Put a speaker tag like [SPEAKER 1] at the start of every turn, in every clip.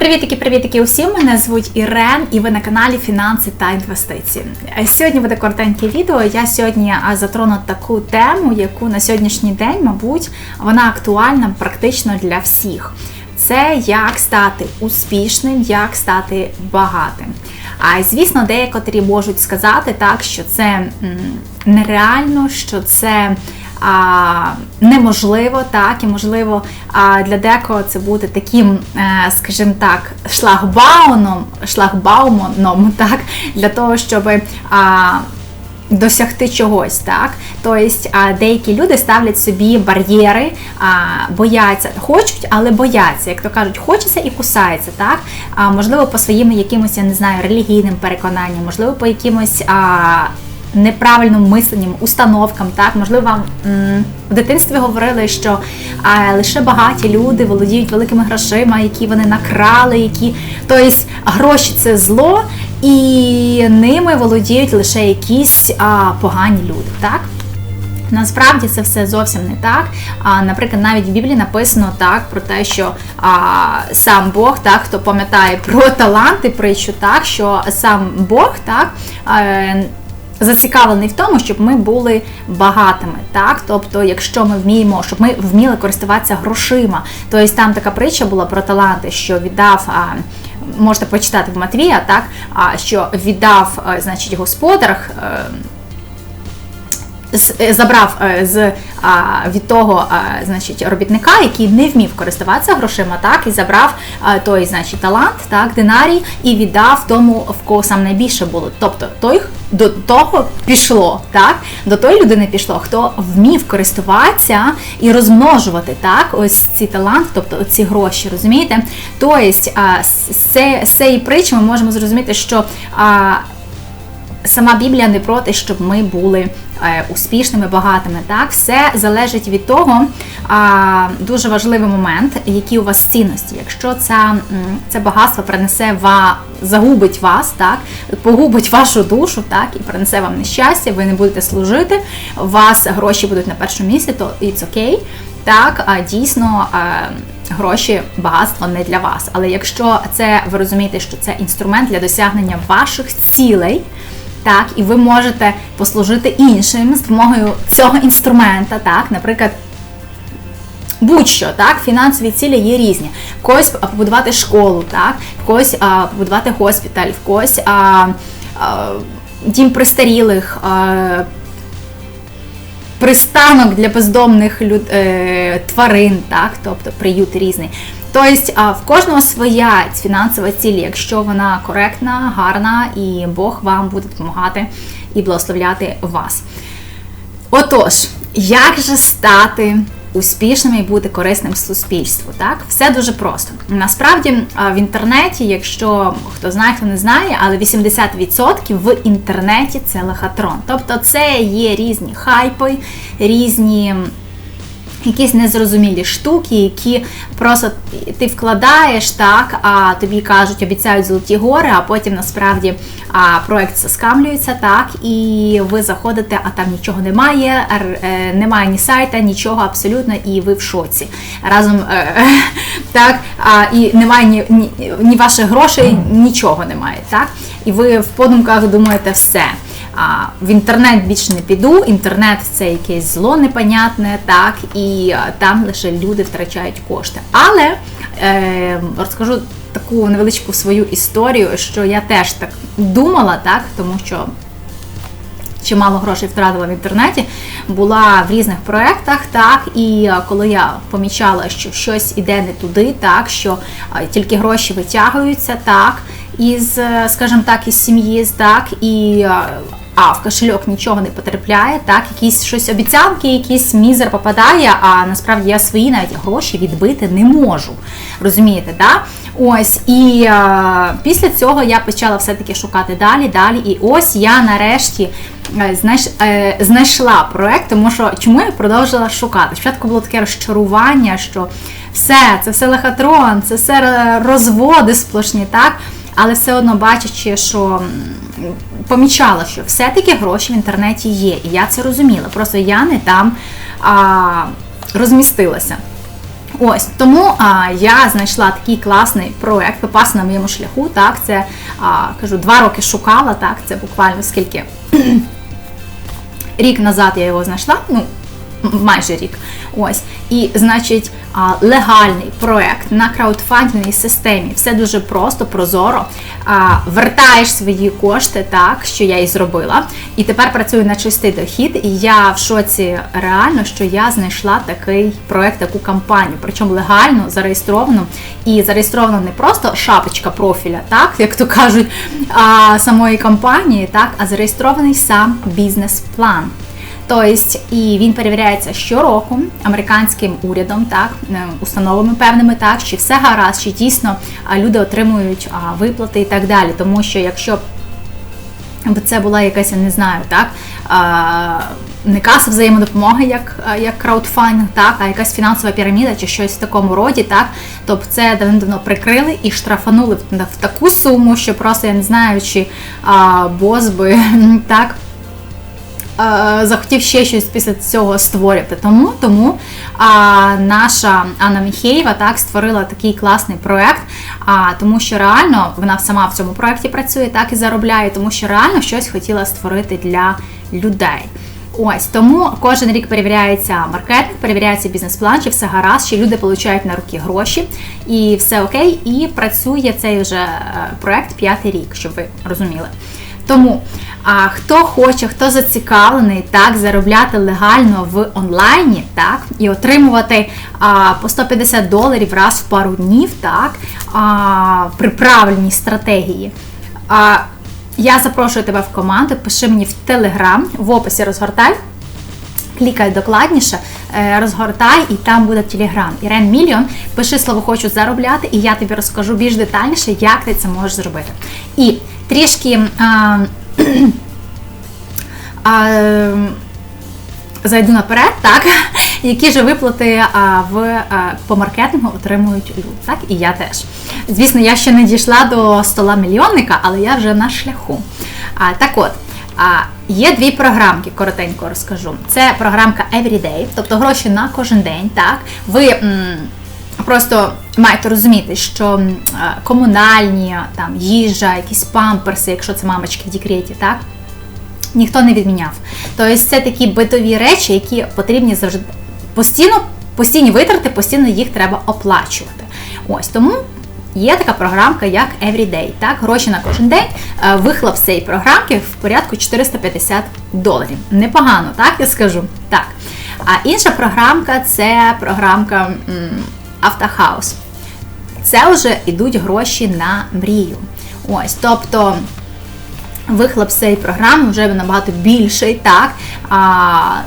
[SPEAKER 1] Привітики, привітики усім! Мене звуть Ірен, і ви на каналі Фінанси та інвестиції. Е, Сьогодні буде коротеньке відео. Я сьогодні затрону таку тему, яку на сьогоднішній день, мабуть, вона актуальна практично для всіх. Це як стати успішним, як стати багатим. А звісно, деякотрі можуть сказати так, що це нереально, що це неможливо, так і можливо для декого це буде таким, е, скажімо так, шлагбауном, шлагбаумоном, так, для того, щоб досягти чогось, так. Тобто деякі люди ставлять собі бар'єри, бояться, хочуть, але бояться. Як то кажуть, хочеться і кусається, так. Можливо, по своїм якимось, я не знаю, релігійним переконанням, можливо, по якимось. Неправильним мисленням, установкам. Так, можливо, вам в дитинстві говорили, що а, лише багаті люди володіють великими грошима, які вони накрали, які тобто гроші це зло, і ними володіють лише якісь а, погані люди. Так. Насправді це все зовсім не так. А, Наприклад, навіть в Біблії написано так про те, що а, сам Бог, так, хто пам'ятає про таланти, притчу, так, що сам Бог так. Е, Зацікавлений в тому, щоб ми були багатими, так тобто, якщо ми вміємо, щоб ми вміли користуватися грошима. Тобто там така притча була про таланти, що віддав. Можете почитати в Матвія, так що віддав, значить, господар. Забрав з від того, значить, робітника, який не вмів користуватися грошима, так і забрав той, значить, талант, так, динарій, і віддав тому, в кого сам найбільше було. Тобто той до того пішло, так до тої людини пішло, хто вмів користуватися і розмножувати так, ось ці таланти, тобто ці гроші, розумієте? Тобто з цієї притчі ми можемо зрозуміти, що сама Біблія не проти, щоб ми були успішними, багатими. Так, все залежить від того, дуже важливий момент, які у вас цінності. Якщо це, це багатство принесе ва, загубить вас, так, погубить вашу душу, так, і принесе вам нещастя, ви не будете служити, у вас гроші будуть на першому місці, то it's okay. Так, дійсно. Гроші, багатство не для вас. Але якщо це ви розумієте, що це інструмент для досягнення ваших цілей, так, і ви можете послужити іншим з допомогою цього інструмента, так, наприклад. Будь-що, так, фінансові цілі є різні. В когось побудувати школу, так, в когось а, побудувати госпіталь, в когось а, а, дім престарілих, а, пристанок для бездомних люд, е, тварин, так, тобто приют різний. Тобто в кожного своя фінансова ціль, якщо вона коректна, гарна, і Бог вам буде допомагати і благословляти вас. Отож, як же стати успішним і бути корисним суспільству? Так, все дуже просто. Насправді в інтернеті, якщо хто знає, хто не знає, але 80% в інтернеті це лохотрон. Тобто це є різні хайпи, різні якісь незрозумілі штуки, які просто ти вкладаєш так, а тобі кажуть, обіцяють золоті гори, а потім насправді а, проект заскамлюється так, і ви заходите, а там нічого немає, е, немає ні сайта, нічого абсолютно, і ви в шоці. Разом е, так, а, і немає ні, ні, ні ваших грошей, нічого немає. так, І ви в подумках думаєте все в інтернет більше не піду. Інтернет це якесь зло непонятне, так, і там лише люди втрачають кошти. Але е, розкажу таку невеличку свою історію, що я теж так думала, так, тому що. Чимало грошей втратила в інтернеті, була в різних проєктах, так, і коли я помічала, що щось іде не туди, так, що тільки гроші витягуються, так, із, скажімо так, із сім'ї, так, і а в кошельок нічого не потрапляє, так, якісь щось обіцянки, якийсь мізер попадає, а насправді я свої навіть гроші відбити не можу. Розумієте, да? Ось, і а, після цього я почала все-таки шукати далі, далі. І ось я нарешті е, знаєш, е, знайшла проект, тому що чому я продовжила шукати? Спочатку було таке розчарування, що все, це все лехатрон, це все розводи сплошні, так? Але все одно бачачи, що помічала, що все-таки гроші в інтернеті є. І я це розуміла. Просто я не там а, розмістилася. Ось тому а, я знайшла такий класний проект, попався на моєму шляху. Так, це а, кажу, два роки шукала. Так, це буквально скільки рік назад я його знайшла. Ну майже рік. Ось. І, значить, легальний проект на краудфандинговій системі. Все дуже просто, прозоро. Вертаєш свої кошти, так, що я і зробила. І тепер працюю на чистий дохід. І я в шоці реально, що я знайшла такий проект, таку кампанію. Причому легально зареєстровано. І зареєстровано не просто шапочка профіля, так, як то кажуть, самої компанії, так, а зареєстрований сам бізнес-план. Тобто, і він перевіряється щороку американським урядом, так е, установами певними, так чи все гаразд, чи дійсно люди отримують виплати і так далі. Тому що якщо б це була якась, я не знаю, так не каса взаємодопомоги, як як краудфандинг, так, а якась фінансова піраміда чи щось в такому роді, так, тобто це давно-давно прикрили і штрафанули в таку суму, що просто я не знаю, чи а, бос би так. Е, захотів ще щось після цього створювати. Тому тому а, наша Анна Міхеєва так створила такий класний проект, а, тому що реально вона сама в цьому проєкті працює, так і заробляє, тому що реально щось хотіла створити для людей. Ось тому кожен рік перевіряється маркетинг, перевіряється бізнес-план, чи все гаразд, чи люди отримують на руки гроші, і все окей. І працює цей вже е, проект п'ятий рік, щоб ви розуміли. Тому а хто хоче, хто зацікавлений так заробляти легально в онлайні, так, і отримувати а, по 150 доларів раз в пару днів, так, а, при правильній стратегії. А, я запрошую тебе в команду, пиши мені в Телеграм, в описі розгортай. Клікай докладніше, е, розгортай, і там буде телеграм. Ірен Мільйон. Пиши слово хочу заробляти, і я тобі розкажу більш детальніше, як ти це можеш зробити. І трішки. А, а, Зайду наперед, так, які ж виплати а, в а, по маркетингу отримують люди. Так, і я теж. Звісно, я ще не дійшла до стола мільйонника, але я вже на шляху. А, Так от, а, є дві програмки, коротенько розкажу. Це програмка Everyday, тобто гроші на кожен день. Так, ви. М Просто маєте розуміти, що комунальні там їжа, якісь памперси, якщо це мамочки в декреті, так ніхто не відміняв. Тобто це такі битові речі, які потрібні завжди постійно, постійні витрати, постійно їх треба оплачувати. Ось тому. Є така програмка, як Everyday. Так, гроші на кожен день. Е, вихлоп цієї програмки в порядку 450 доларів. Непогано, так я скажу. Так. А інша програмка це програмка Автохаус. Це вже йдуть гроші на мрію. Ось, тобто. Вихлоп цієї програми вже набагато більший, так, а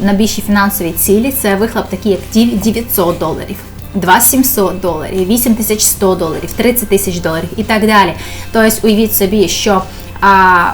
[SPEAKER 1] на більші фінансові цілі це вихлоп такий, як 900 доларів, 2700 доларів, 8100 доларів, 30 тисяч доларів і так далі. Тобто, уявіть собі, що а,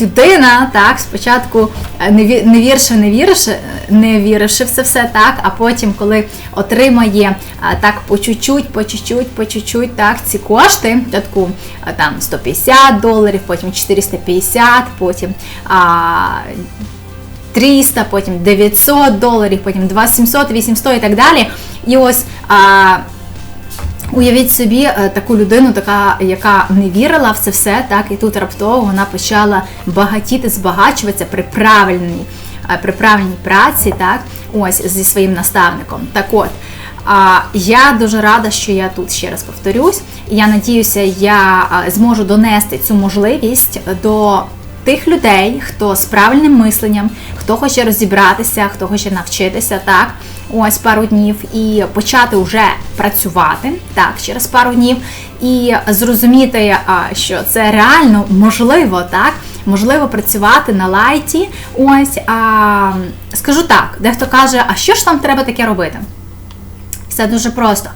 [SPEAKER 1] людина так спочатку е, не вірше, не віривши, не віривши в це все так, а потім, коли отримає е, так по чуть-чуть, по чуть-чуть, по чуть-чуть так ці кошти, таку е, там 150 доларів, потім 450, потім а, 300, потім 900 доларів, потім 2700, 800 і так далі. І ось а, Уявіть собі е, таку людину, така, яка не вірила в це все, так і тут раптово вона почала багатіти, збагачуватися при правильній е, при правильній праці, так, ось зі своїм наставником. Так от. А я дуже рада, що я тут ще раз повторюсь. Я надіюся, я е, зможу донести цю можливість до тих людей, хто з правильним мисленням, хто хоче розібратися, хто хоче навчитися, так ось пару днів, і почати вже працювати так через пару днів, і зрозуміти, що це реально можливо, так. Можливо, працювати на лайті. Ось а, скажу так, дехто каже, а що ж там треба таке робити? Все дуже просто.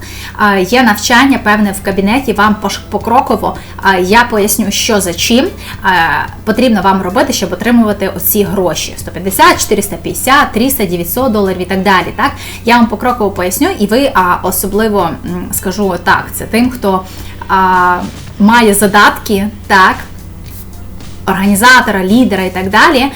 [SPEAKER 1] Є навчання, певне в кабінеті, вам покроково я поясню, що за чим потрібно вам робити, щоб отримувати оці гроші: 150, 450, 300, 900 доларів і так далі. Так? Я вам покроково поясню, і ви особливо скажу так, це тим, хто має задатки, так. Організатора, лідера і так далі,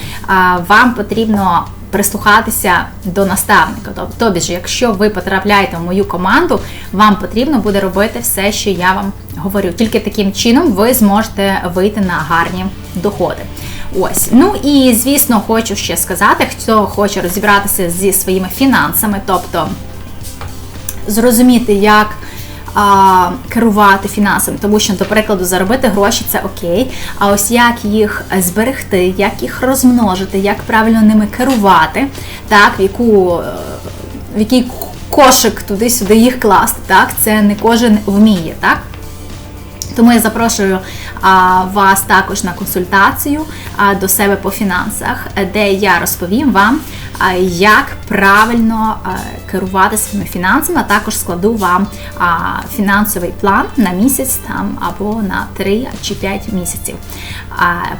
[SPEAKER 1] вам потрібно прислухатися до наставника. Тоб- Тобі ж, якщо ви потрапляєте в мою команду, вам потрібно буде робити все, що я вам говорю. Тільки таким чином ви зможете вийти на гарні доходи. Ось, ну і звісно, хочу ще сказати, хто хоче розібратися зі своїми фінансами, тобто зрозуміти, як а, керувати фінансами, тому що, до прикладу, заробити гроші це окей. А ось як їх зберегти, як їх розмножити, як правильно ними керувати, так, в яку в який кошик туди-сюди їх класти, так, це не кожен вміє, так. Тому я запрошую а, вас також на консультацію а, до себе по фінансах, де я розповім вам, як правильно керувати своїми фінансами, а також складу вам фінансовий план на місяць там або на 3 чи 5 місяців.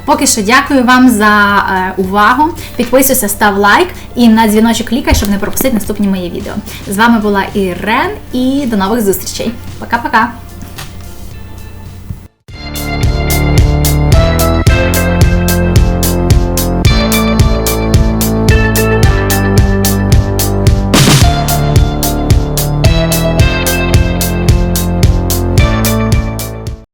[SPEAKER 1] Поки що дякую вам за е, увагу. Підписуйся, став лайк і на дзвіночок клікай, щоб не пропустити наступні мої відео. З вами була Ірен і до нових зустрічей. Пока-пока!